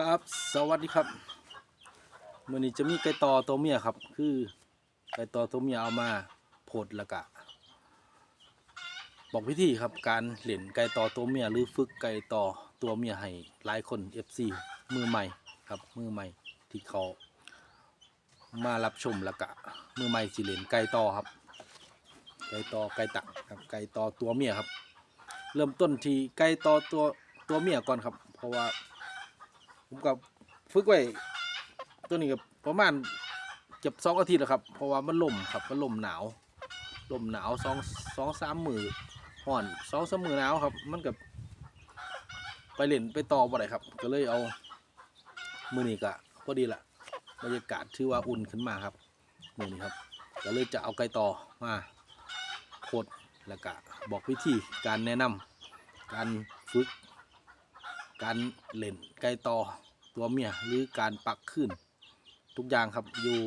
ครับ สวัสดีครับมื่อนี้จะมีไก่ต่อตัวเมียครับ คือไก่ต่อตัวเมียเอามาโพดล้วก็บอกวิธีครับการเล่นไก่ต่อตัวเมียหรือฝึกไก่ต่อตัวเมียให้หลายคน FC มือใหม่ครับมือใหม่ที่เขามารับชมล้วก็มือใหม่สิเล่นไก่ต่อครับ ไก่ต่อไก่ตักครับไก่ต่อตัวเมียครับ เริ่มต้นที่ไก่ต่อตัวตัวเมียก่อนครับ เพราะว่า ผมกับฝึกไว้ตัวนี้กับประมาณเกือบสองอาทิตย์แล้วครับ เพราะว่ามันลมครับมันลมหนาวลมหนาวสองสองสามมือห่อนสองสามมือหนาวครับ มันกับไปเล่นไปต่อบ่ได้ครับ ก็เลยเอามือนี้ก็พอดีละบรรยากาศที่อว่าอุ่นขึ้นมาครับมือนี้ครับก็เลยจะเอาไก่ต่อมาโคดแล้วก็บอกวิธีการแนะนำการฝึก การเล่นไก่ต่อ ตัวเมียหรือการปักขึ้น ทุกอย่างครับอยู่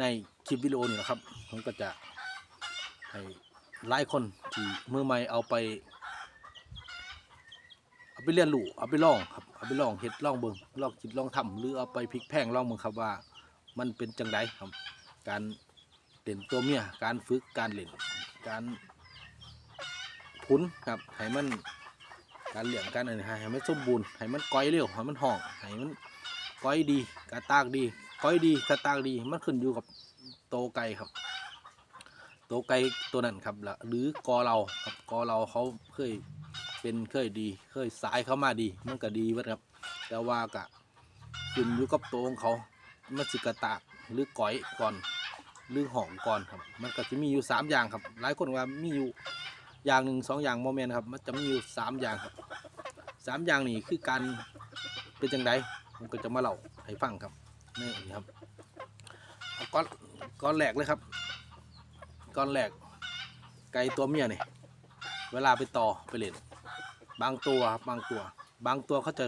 ในคลิปวิดีโอนี่แหละครับ ผมก็จะให้หลายคนที่มือใหม่เอาไปเอาไปเรียนรู้เอาไปลองครับเอาไปลองเฮ็ดลองเบิ่งลองคิดลองทำหรือเอาไปพลิกแพงลองเบิ่งครับว่ามันเป็นจังไดครับ การเล่นตัวเมียการฝึกการเล่นการพุ้นครับให้มัน การเลี้ยงการอะไรให้มันสมบูรณ์ให้มันก้อยเร็วให้มันห่องให้มันก้อยดีกระตากดีก้อยดีกระตากดีมันขึ้นอยู่กับโตไก่ครับ โตไก่ตัวนั้นครับล้วหรือกอเราครับกอเราเขาเคยเป็นเคยดี เคยสายเข้ามาดี มันก็ดีวัดครับ แต่ว่ากะขึ้นอยู่กับโตของเขามันสิกระตากหรือก้อยก่อนหรือห่องก่อนครับ มันก็จะมีอยู่สามอย่างครับ หลายคนว่ามีอยู่ อย่างหนึ่งสองอย่างโมเมนต์ครับ มันจะมีอยู่สามอย่างครับสามอย่างนี่คือการเป็นจังไดผมก็จะมาเล่าให้ฟังครับนี่ครับก้อนก้อนแรกเลยครับก้อนแรกไก่ตัวเมียเนี่ยเวลาไปต่อไปเล่นบางตัวครับบางตัว บางตัวเขาจะ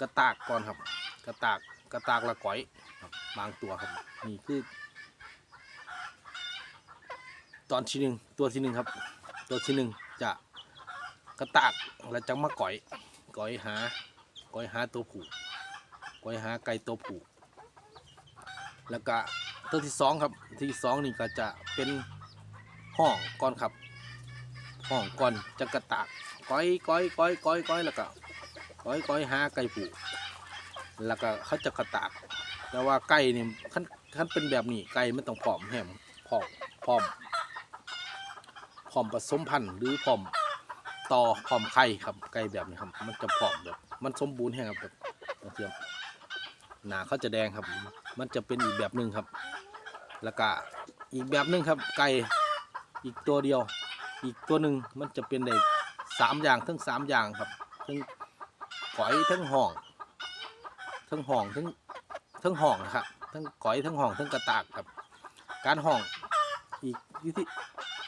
กระตากก่อนครับ กระตากกระตากละก้อยครับบางตัวครับนี่คือตอนที่หนึ่งตัวที่หนึ่งครับ ตัวที่หนึ่งจะกระตากแล้วจังมาก่อยก่อยหาก่อยหาตัวผู้ก่อยหาไก่ตัวผู้แล้วก็ตัวที่สองครับที่สองนี่ก็จะเป็นห้องก่อนครับห้องก่อนจะกระตากก้อยก้อยก้อยก้อยก้อยแล้วก็ก้อยก้อยหาไก่ผู้แล้วก็เขาจะกระตาก แต่ว่าไก่นี่ขั้นขั้นเป็นแบบนี้ไก่ไม่ต้องผอมแหมผอมผอม ร้อมผสมพันธุ์หรือพร้อมต่อพร้อมไข่ครับไก่แบบนี้ครับ มันจะพร้อมแบบ มันสมบูรณ์แห้งครับแบบเทียมหนาเขาจะแดงครับ มันจะเป็นอีกแบบหนึ่งครับ แล้วก็อีกแบบหนึ่งครับ ไก่อีกตัวเดียว อีกตัวหนึ่งมันจะเป็นได้สามอย่างทั้งสามอย่างครับทั้งก๋อยทั้งห่อง ทั้งห่องทั้งทั้งห่องนะครับทั้งก๋อยทั้งห่องทั้งกระตากครับ การห่องอีกวิธี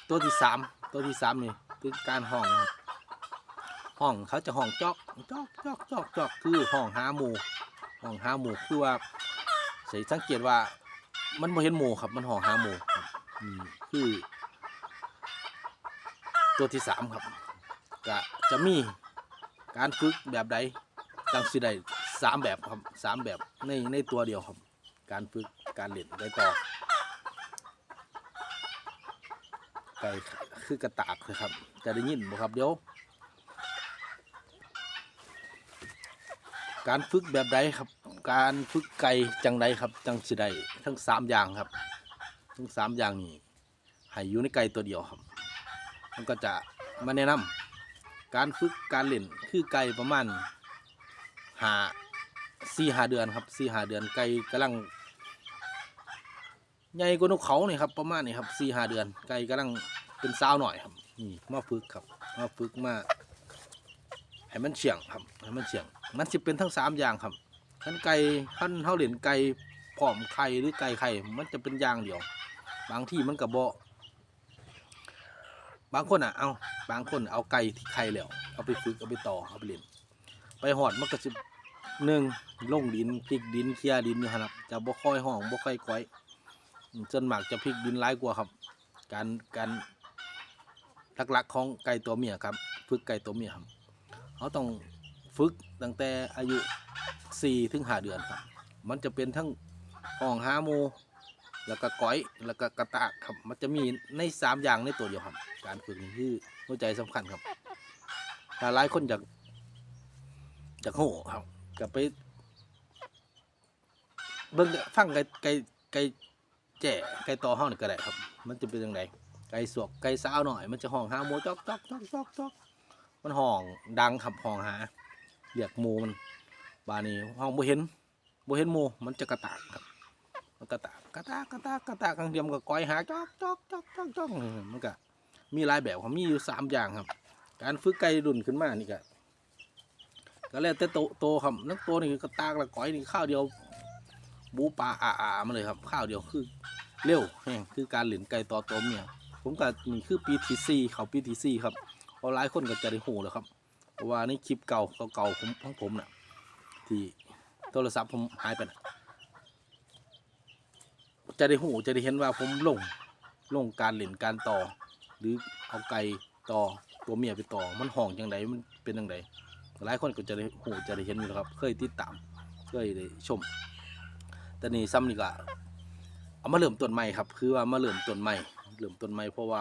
ตัวที่สาม ตัวที่สามนี่คือการห้องนะครับห้องเขาจะห้องจอกจอกจอกจอกจอกคือห้องหาหมูห้องหาหมูคือว่าใส่สังเกตว่ามันบ่เห็นหมูครับมันห้องหาหมูครับอืมคือ ตัวที่สามครับก็จะมีการฝึกแบบใดจังสิได้สามแบบครับสามแบบในในตัวเดียวครับ การฝึกการเล่นได้ต่อไก่ คือกระตากเลยครับ จะได้ยินบ่ครับเดี๋ยว การฝึกแบบใดครับ การฝึกไก่จังใดครับ จังสิได้ทั้งสามอย่างครับ ทั้งสามอย่างนี้ให้อยู่ในไก่ตัวเดียวครับ มันก็จะมาแนะนำการฝึกการเล่นคือไก่ประมาณหาสี่หาเดือนครับสี่หาเดือนไก่กำลังใหญ่กว่านกเขาเนี่ยครับประมาณนี้ครับสี่หาเดือนไก่กำลัง เป็นสาวหน่อยครับนี่มาฝึกครับมาฝึกมาให้มันเฉียงครับให้มันเฉียง มันจะเป็นทั้งสามอย่างครับขั้นไก่ขั้นเท่าเหรียญไก่ผอมไข่หรือไก่ไข่มันจะเป็นอย่างเดียว บางที่มันกระบอกบางคนอะเอาบางคนเอาไก่ที่ไข่แล้วเอาไปฝึกเอาไปต่อเอาไปเล่นไปหอดมันก็จะหนึ่งลงดินพลิกดินเคลียร์ดินอยู่ครับจะบ่ค่อยห้องบ่ค่อยก้อยจนหมากจะพลิกดินร้ายกว่าครับ การการ หลักๆ ของไก่ตัวเมียครับ ฝึกไก่ตัวเมียครับเขาต้องฝึกตั้งแต่อายุสี่ถึงห้าเดือนครับ มันจะเป็นทั้งห้องหาหมูแล้วก็ก้อย แล้วก็กระตากครับ มันจะมีในสามอย่างในตัวเดียวครับ การฝึกนี่คือหัวใจสำคัญครับถ้าหลายคนอยากอยากโหครับก็ไปเบิ่งฟังไก่ไก่ไก่แจ่ไก่ตอห้องนี่ก็ได้ครับ มันจะเป็นยังไง ไก่สวกไก่สาวหน่อย มันจะห้องหาหมูจอกจอกจอกจอกจอกมันห้องดังครับห้องหาเรียกหมูมันบานนี้ห้องบ่เห็นบ่เห็นหมูมันจะกระตากครับมันกระตากกระตากกระตากกระตากครั้งเดียวมันก็ก้อยหาจอกจอกจอกจอกจอกมันก็มีหลายแบบครับมีอยู่สามอย่างครับ การฝึกไก่ดุนขึ้นมานี่ก็ก็แล้วแต่โตโตครับนักโตนี่กระตากแล้วก้อยนี่ข้าวเดียวบูปลาอาอามาเลยครับ ข้าวเดียวคือเร็วแห้งคือการหรียญไก่ต่อตัวเมีย ผมก็นี่คือปีทีซีเขาปีทีซีครับเพราะหลายคนก็จะได้หูแล้วครับเพราะว่าในคลิปเก่าเก่าผมของผมน่ะที่โทรศัพท์ผมหายไปน่ะจะได้หูจะได้เห็นว่าผมลงลงการเหรียญการต่อ หรือเอาไก่ต่อตัวเมียไปต่อมันห่องยังไงมันเป็นยังไงหลายคนก็จะได้หูจะได้เห็นอยู่แล้วครับ เคยติดตามเคยได้ชมแต่นี่ซ้ำนี่ก็เอามาเริ่มต้นใหม่ครับ คือว่ามาเริ่มต้นใหม่ เริ่มต้นใหม่เพราะว่า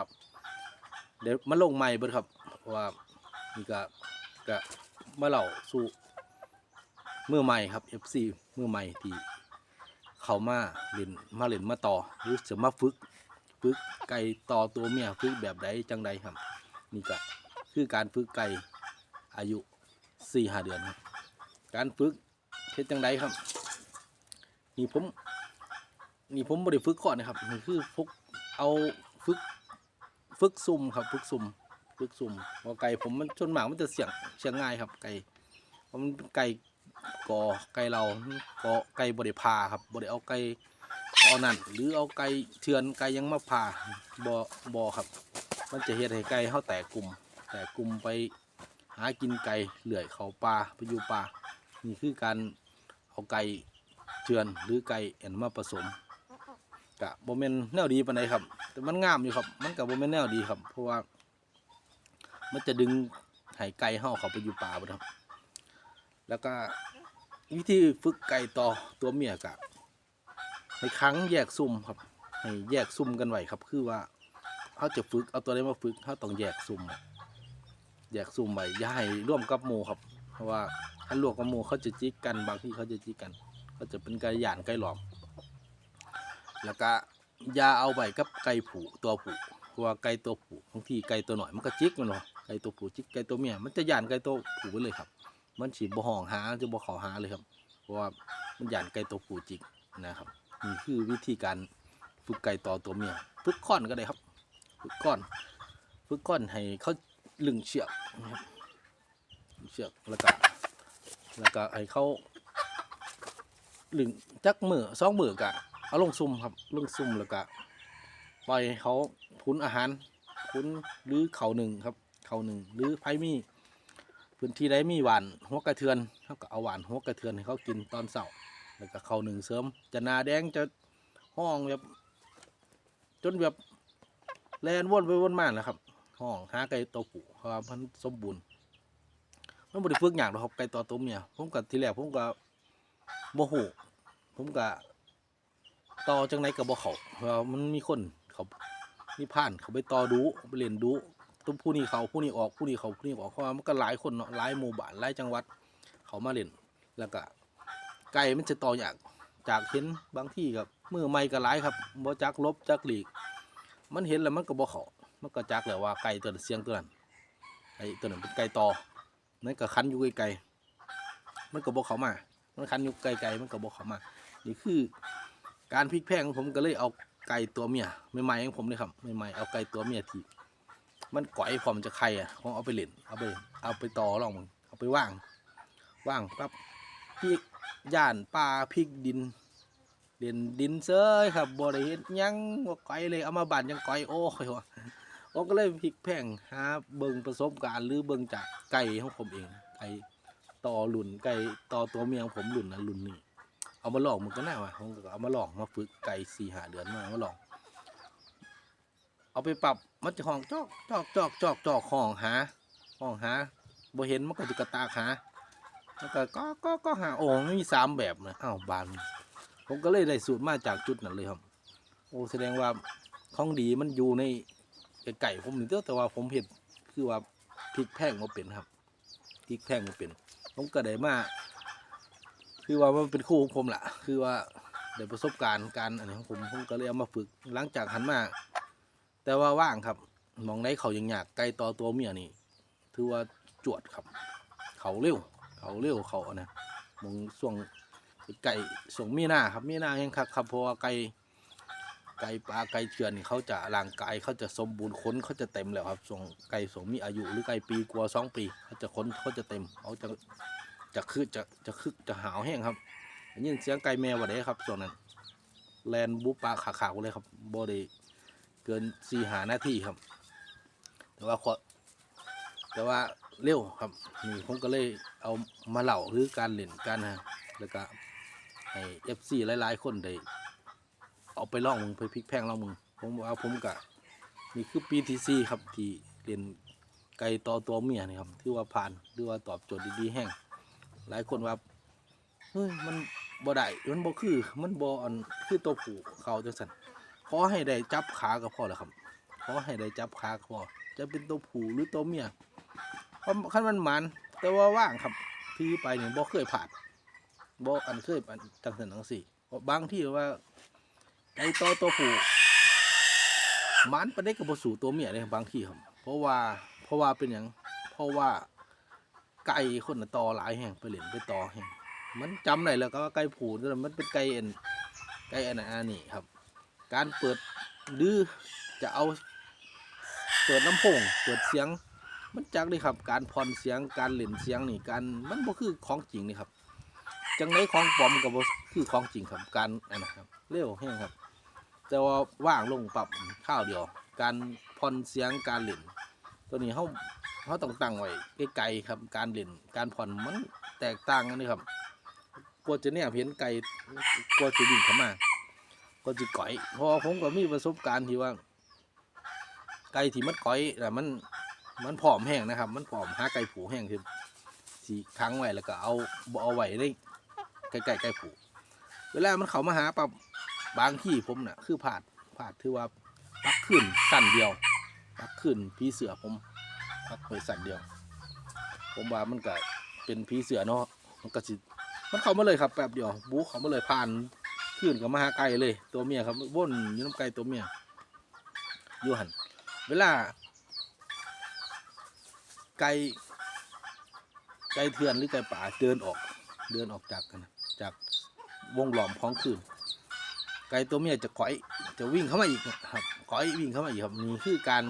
เดี๋ยวมาลงใหม่เบิดครับเพราะว่านี่ก็ก็มาเล่าสู่มือใหม่ครับ FC มือใหม่ที่เขามาเล่นมาเล่นมาต่อหรือจะมาฝึกฝึกไก่ต่อตัวเมียฝึกแบบใดจังใดครับ นี่ก็คือการฝึกไก่อายุ4หาเดือนครับการฝึกเฮ็ดจังใดครับ นี่ผม นี่ผมบริฝึกก่อนนะครับนี่คือฝึกเอาฝึกฝึกซุ่มครับฝึกซุ่มฝึกซุ่มเพราะไก่ผมมันชนหมากมันจะเสียงเสียงง่ายครับ ไก่เพราะมันเป็นไก่กอไก่เรากอไก่บริพาครับบริเอาไก่เอานั่นหรือเอาไก่เถื่อนไก่ยังมาพาบอบอครับ มันจะเฮ็ดให้ไก่เข้าแตกกลุ่ม แตกกลุ่มไปหากินไก่เหลื่อยเขาปลาไปอยู่ปลานี่คือการเอาไก่เชือนหรือไก่แอนมาผสม กะโบเมนแนวดีปานใดครับ แต่มันงามอยู่ครับ มันกับโบเมนแนวดีครับ เพราะว่า มันจะดึงไห้ไก่เห่าเขาไปอยู่ป่าบ่ครับ แล้วก็วิธีฝึกไก่ต่อตัวเมียกะให้ครั้งแยกซุ่มครับ ให้แยกซุ่มกันไว้ครับ คือว่าเขาจะฝึกเอาตัวใดมาฝึกเขาต้องแยกซุ่มแยกซุ่มไว้อย่าให้ร่วมกับหมูครับ เพราะว่าถ้ารวมกับหมูเขาจะจิกกันบางที่เขาจะจิกกัน ก็จะเป็นไก่ย่านไก่หลอม แล้วก็ยาเอาไว้กับไก่ผูตัวผูเพราะว่าไก่ตัวผูบางทีไก่ตัวหน่อยมันก็จิกมันเนาะไก่ตัวผูจิกไก่ตัวเมียมันจะยานไก่ตัวผูไปเลยครับ มันฉีบ่ห้องหาจะบ่เขอหาเลยครับ เพราะว่ามันยานไก่ตัวผูจิกนะครับนี่คือวิธีการฝึกไก่ต่อตัวเมียฝึกก้อนก็ได้ครับ ฝึกก้อนฝึกก้อนให้เขาลึงเชือกนะครับเชือกแล้วก็แล้วก็ให้เขาหนึ่งจักมือสองมือกะ เอาลงซุ่มครับลงซุ่มแล้วก็ปล่อยเขาพุนอาหารพุนหรือเขาหนึ่งครับเขาหนึ่งหรือไผมีพื้นที่ใดมีหวานหัวกระเทือนเขาก็เอาหวานหัวกระเทือนให้เขากินตอนเช้าแล้วก็เขาหนึ่งเสริม จะนาแดงจะห้องแบบจนแบบแลนวนไปวนมาแหละครับ ห้องหาไก่ตัวผู้เพราะว่ามันสมบูรณ์มันบริฝึกอย่างหรอกครับไก่ตัวตัวเมียผมกับทีแรกผมก็โมโหผมกะ ต่อจังไหนกับบ่เขาเพราะมันมีคนเขามีผ่านเขาไปต่อดูไปเล่นดูตุ้มผู้นี้เขาผู้นี้ออกผู้นี้เขาผู้นี้ออกเพราะว่ามันก็หลายคนเนาะหลายหมู่บ้านหลายจังหวัด เขามาเล่นแล้วก็ไก่มันจะต่ออยากจากเห็นบางที่กับมือไม่ก็หลายครับบ่จักลบจักหลีก มันเห็นแล้วมันก็บ่เขามันก็จักและว่าไก่ตัวเสียงตัวนั้นไอ้ตัวนั้นเป็นไก่ต่อนั่นก็คันอยู่ไกลๆมันก็บ่เขามา มันคันอยู่ไกลๆมันก็บอเขามา นี่คือ การพลิกแพงของผมก็เลยเอาไก่ตัวเมียใหม่ๆของผมเลยครับใหม่ๆเอาไก่ตัวเมียที่มันก่อยพอมจะไข่อะผมเอาไปเล่นเอาไปเอาไปต่อลองมึงเอาไปว่าง ว่างปั๊บพริกย่านปลาพริกดินเด่นดินเซยครับบริเฮ็ดยังว่าก่อยเลยเอามาบานยังก่อยโอ้ยวะผมก็เลยพลิกแพงหาเบิ่งประสบการณ์หรือเบิ่งจากไก่ของผมเองไก่ต่อรุ่นไก่ต่อตัวเมียของผมรุ่นนั้นรุ่นนี้ เอามาลองมันก็น่าว่ะผมก็เอามาลองมาฝึกไก่สี่หาเดือนมามาลอง เอาไปปรับมันจะห้องจอกจอกจอกจอกจอกห้องหาห้องหาบ่เห็นมันก็จะกระตากหาแล้วก็ก็ก็ก็หาโอ่งไม่มีสามแบบนะอ้าวบานผมก็เลยได้สูตรมาจากจุดนั้นเลยครับ โอ้แสดงว่าของดีมันอยู่ในไก่ผมนี่เด้แต่ว่าผมเห็นคือว่าพริกแพงมาเป็นครับพริกแพงมาเป็น ผมก็ได้มา คือว่ามันเป็นคู่ของผมแหละคือว่าได้ประสบการณ์การอันนี้ของผมผมก็เลยเอามาฝึกหลังจากหันมาแต่ว่าว่างครับมองได้เขายังอยากไก่ต่อตัวเมียนี่ถือว่าจวดครับ เขาเร็ว เขาเร็วเขานะมองช่วงไก่ส่งมีหน้าครับมีหน้าแห้งคักครับเพราะว่าไก่ไก่ปลาไก่เชือนเขาจะร่างกายเขาจะสมบูรณ์ขนเขาจะเต็มแล้วครับส่งไก่ส่งมีอายุหรือไก่ปีกว่าสองปีเขาจะขนเขาจะเต็มเขาจะ จะคือจะจะคึกจะหาวแห้งครับได้ยินเสียงไก่แมววันไหนครับส่วนนั้น แลนบุปลาขาขาวเลยครับบอดีเกินสี่หานาทีครับ แต่ว่าขอแต่ว่าเร็วครับนี่ผมก็เลยเอามาเล่าหรือการเล่นการนะแล้วก็ให้เอฟซีหลายๆ คนได้เอาไปล่องมึงไปพลิกแพงล่องมึงผมว่าผมกะนี่คือปีที่สี่ครับที่เรียนไก่ต่อตัวเมียนี่ครับที่ว่าผ่านหรือว่าตอบโจทย์ดีๆแห้ง หลายคนว่าเฮ้ยมันบ่ได้มันบ่คือ มันบ่อันคือตัวผูเขาจังสันขอให้ได้จับขาก็พอแล้วครับขอให้ได้จับขาก็พอจะเป็นตัวผูหรือตัวเมียเพราะคันมันหมันแต่ว่าว่างครับที่ไปเนี่ยบ่เคยผ่านบ่อันเคยปันจังสันจังสี่บางที่ว่าไก่ตัวตัวผูหมันไปได้กับสู่ตัวเมียเลยบางที่ครับ เพราะว่าเพราะว่าเป็นอย่างเพราะว่า ไก่คนน่ะต่อหลายแห่งไปเล่นไปต่อแห่งมันจำได้แล้วก็ว่าไก่ผูนมันเป็นไก่เอ็นไก่อันนั้นอันนี้ครับ การเปิดหรือจะเอาเปิดลำโพงเปิดเสียง มันจักเลยครับ การพรเสียงการเล่นเสียงนี่การมันบ่คือของจริงนี่ครับจังไดของปลอมกับคือของจริงครับการอันนะครับเร็วแห้งครับ แต่ว่าว่างลงปรับข้าวเดียว การพรเสียงการเล่นตัวนี้เขา เขาต้องตั้งไว้ไกลๆครับ การเล่นการผ่อนมันแตกต่างกันเลยครับกลัวจะเนี่ยเห็นไก่กลัวจะวิ่งเข้ามาก็จะก่อยพราะว่าผมก็มีประสบการณ์ที่ว่า ไก่ที่มันก้อยแต่มันมันผอมแห้งนะครับ มันผอมหาไก่ผูแห้งคือสีค้างไว้แล้วก็เอาเอาไว้ได้ไก่ไก่ไก่ผูเวลามันเขามาหาปับบางที่ผมน่ะ คือผาดผาดถือว่าปักขึ้นสั่นเดียวปักขึ้นพีเสือผม ปักไปสั่นเดียว ผมว่ามันก็เป็นพีเสือเนาะมันก็สิมันเข้ามาเลยครับแป๊บเดียวบูเข้ามาเลยผ่านขึ้นกับมาหาไก่เลย ตัวเมียครับว่นอยู่น้ำไก่ตัวเมียอยู่หันเวลา ไก่ไก่เถื่อนหรือไก่ป่าเดินออก เดินออกจากกันจากวงหลอมของคืนไก่ตัวเมียจะก้อยจะวิ่งเข้ามาอีกครับก้อยวิ่งเข้ามาอีกครับนี่คือการ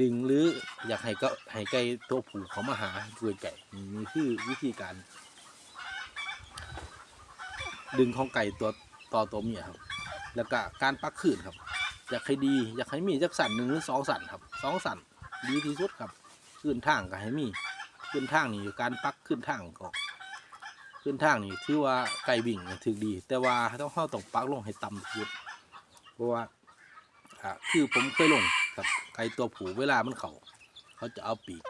ดึงหรืออยากให้ก็ให้ไก่ตัวผู้เขามาหาเกิดไก่นี่คือวิธีการ ดึงของไก่ตัวต่อตัวเมียครับ แล้วก็การปักขืนครับ อยากให้ดี อยากให้มีจักสันหนึ่งหรือสองสันครับสองสันดีที่สุดครับขึ้นทางก็ให้มีขึ้นทางนี่การปักขึ้นทางก็ขึ้นทางนี่ถือว่าไก่บิ่งเนี่ยถือดี แต่ว่าต้องเข้าต้องปักลงให้ต่ำที่สุดเพราะว่า อ่าคือผมเคยลงกับไก่ตัวผูเวลามันเขาเขาจะเอาปีก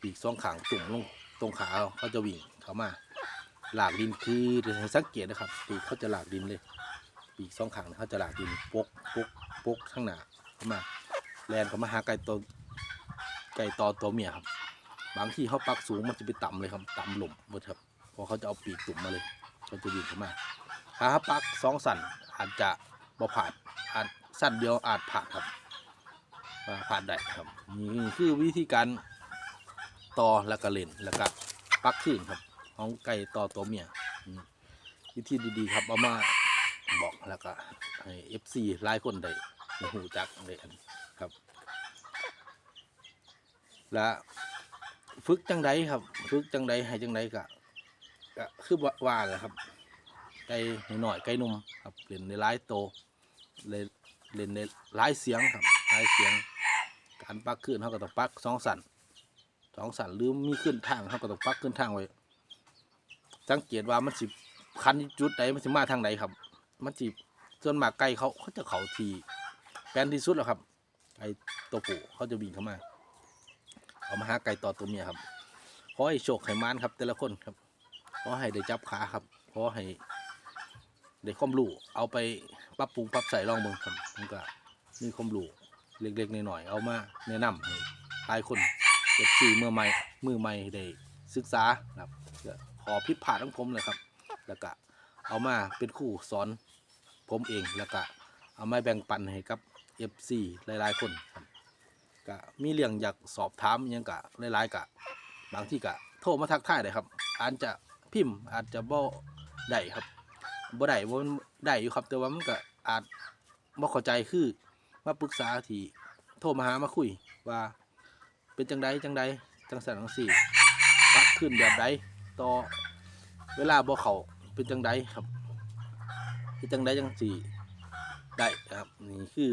ปีกสองขางตุ่มลงตรงขาเขาเขาจะวิ่งเขามา หลากดินคือสังเกตนะครับ ปีกเขาจะหลากดินเลย ปีกสองขางเขาจะหลากดินปกปกปกข้างหน้าเข้ามาแลนเขามาหาไก่ตัวไก่ตอตัวเมียครับ บางที่เขาปักสูงมันจะไปต่ำเลยครับต่ำหล่มหมดครับพอเขาจะเอาปีกตุ่มมาเลยเขาจะวิ่งเข้ามาถ้าเขาปักสองสันอาจจะบ่ผ่านอาจ สั้นเดียวอาจผ่านครับผ่านได้ครับนี่คือวิธีการต่อแล้วก็เล่นแล้วก็ปักขึ้นครับของไก่ต่อตัวเมียวิธีดีๆครับเอามาบอกแล้วก็ให้เอฟซีหลายคนได้หูจักเลยอันครับ และฝึกจังไดครับฝึกจังไดให้จังไดก็ก็คือว่าว่าแหละครับ ไก่หน่อยไก่นมครับเล่นในหลายโตเล่น เล่นในหลายเสียงครับหลายเสียง การปักขึ้นเขาก็ต้องปักสองสันสองสันหรือมีขึ้นทางเขาก็ต้องปักขึ้นทางไว้สังเกตว่ามันสิคันจุดใดมันสิมาทางไหนครับ มันจีส่วนมากไก่เขาเขาจะเขาทีแปลนที่สุดแล้วครับไก่ตัวผู้เขาจะวิ่งเข้ามาเขามาหาไก่ต่อตัวเมียครับขอให้โชคให้มานครับ แต่ละคนครับขอให้ได้จับขาครับขอให้ ได้ความรู้เอาไปปรับปรุงปรับใส่ลองเบิ่งครับมันก็มีความรู้เล็กๆน้อยๆเอามาแนะนำให้หลายคนเก็บสี่มือใหม่มือใหม่ได้ศึกษาครับก็ขอผิพลาดของผมเลยครับ แล้วก็เอามาเป็นคู่สอนผมเองแล้วก็เอามาแบ่งปันให้กับ FC หลายๆ คนครับก็มีเรื่องอยากสอบถามอิหยังกะหลายๆกะบางที่ก็โทรมาทักทายได้ครับอาจจะพิมพ์อาจจะบ่ได้ครับ บ่ได้บ่ได้อยู่ครับ แต่ว่ามันก็อาจบ่เข้าใจคือมาปรึกษาที่โทรมาหามาคุยว่า เป็นจังใดจังใดจังสันจังสี่ปรับขึ้นแบบใดต่อเวลาบ่เขาเป็นจังใดครับเป็นจังใดจังสี่ได้ครับนี่คือ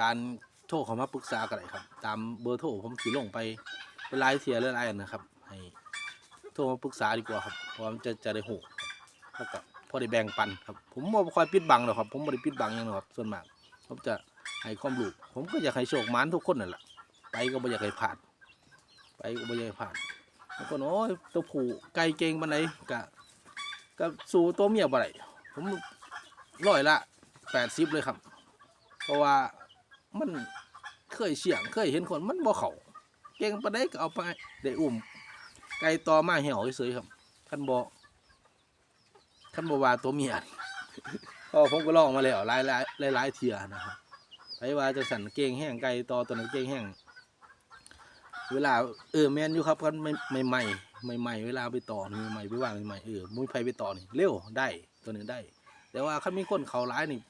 การโทรเขามาปรึกษากันได้ครับ ตามเบอร์โทรผมสิลงไปเป็นรายเทียเร์หลายๆอันะครับ ให้โทรมาปรึกษาดีกว่าครับเพราะมันจะจะได้หูแล้วก็ พอได้แบ่งปันครับผมบ่ค่อยปิดบังหรอกครับผมบ่ได้ปิดบังหยังหรอกครับส่วนมากผมจะให้ความรู้ผมก็อยากให้โชคหมานทุกคนนั่นแหละไปก็บ่อยากให้ผ่าน ไปก็บ่อยากให้ผ่านบางคนโอ้ยตัวผู้ไก่เก่งปานใดก็ก็สู้ตัวเมียบ่ได้ผมร้อยละ80เลยครับ เพราะว่ามันเคยเสี่ยงเคยเห็นคนมันบ่เข้าเก่งปานใดก็เอาไปได้อุ้มไก่ต่อมาเหี่ยวเฉยๆครับท่านบอก ท่านบอกว่าตัวเมียนี่เพราะผมก็ลองมาแล้วหลายหลายหลายเทียนะครับไปว่าจะสั่นเก่งแห้งไก่ต่อตัวนั้นเก่งแห้งเวลาเออแมนอยู่ครับกันไม่ใหม่ใหม่ใหม่เวลาไปต่อนี่ใหม่ไปวางใหม่เออมุ้ยไผไปต่อนี่เร็วได้ตัวนี้ได้ แต่ว่าคันมีคนเขาร้ายนี่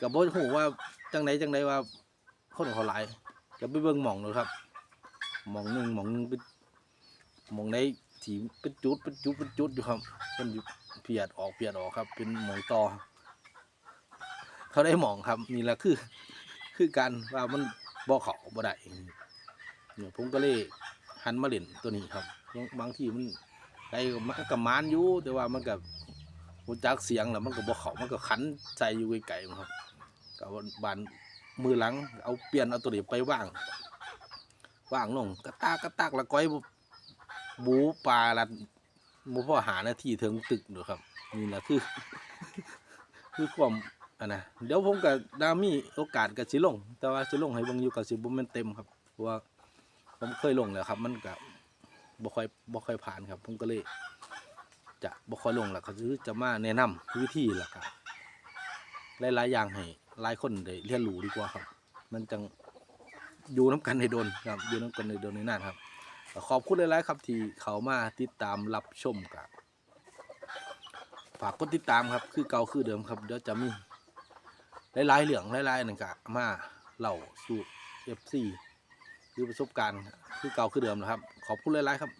กับบ่ฮู้ว่าจังไดจังไดว่าคนเขาร้ายก็ไปเบิ่งหม่องเลยครับหมองหนึ่งหมองหนึ่งเป็นหมองในถีเป็นจุดเป็นจุดเป็นจุดอยู่ครับเป็นอยู่ เพียดออกเพียดออกครับ เป็นหมองต่อ เขาได้หมองครับนี่แหละคือ คือการว่ามันบ่อเขาบ่ได้เนี่ยผมก็เลยหันมาเล่นตัวนี้ครับ บางทีมันไอ้มันก็มานอยู่แต่ว่ามันกับหูจักเสียงแล้วมันก็บ่อเขามันก็ขันใจอยู่ไกลๆครับกับบานมือหลัง เอาเปลี่ยนเอาตัวนี้ไปว่างว่างลงกระตากกระตากละก้อยบูปลาละ บ่พอหาหน้าที่ถึงตึกเด้อครับ นี่แหละคือ คือความอันนะเดี๋ยวผมกับดามีโอกาสกับสิลง แต่ว่าสิลงให้เบิ่งอยู่กับสิบ่แม่นเต็มครับเพราะว่าผมเคยลงแล้วครับ มันก็บ่ค่อยบ่ค่อยผ่านครับ ผมก็เลย จะบ่ค่อยลงแล้วก็คือจะมาแนะนำวิธีล่ะครับหลายๆอย่างให้หลายคนได้เรียนรู้ดีกว่าครับ มันจังอยู่น้ำกันในโดนครับอยู่น้ำกันในโดนในนั่นครับ ขอบคุณหลายๆครับที่เขามาติดตามรับชมกับฝากกดติดตามครับ คือเก่าคือเดิมครับเดี๋ยวจะมีหลายๆเหลืองหลายๆนั่นกะมาเล่าสู่เอฟซีคือประสบการณ์คือเก่าคือเดิมนะครับ ขอบคุณหลายๆครับ